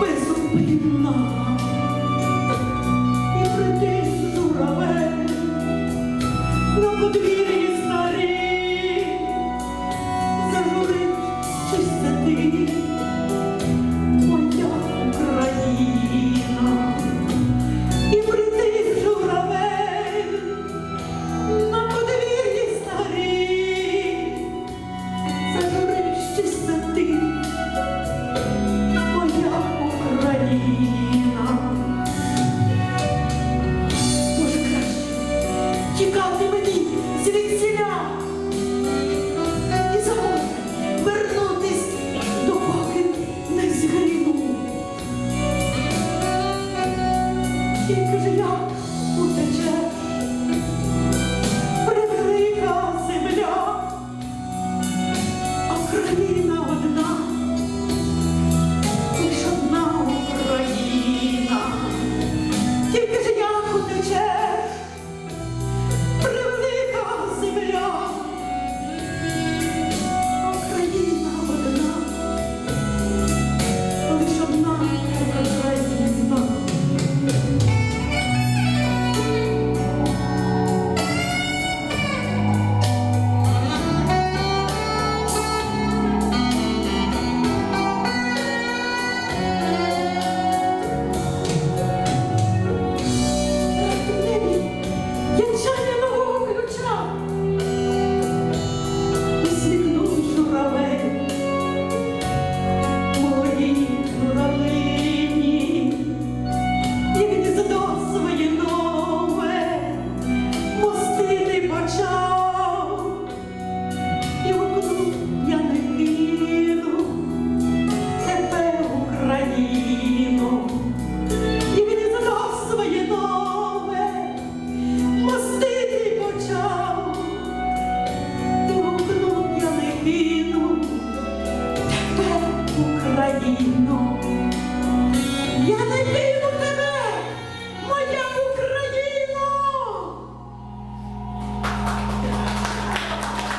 безупинна. І притисну журавель на подвір'ї. тікати мені звідсіля і забути вернутись допоки не згріну. Україну. Я не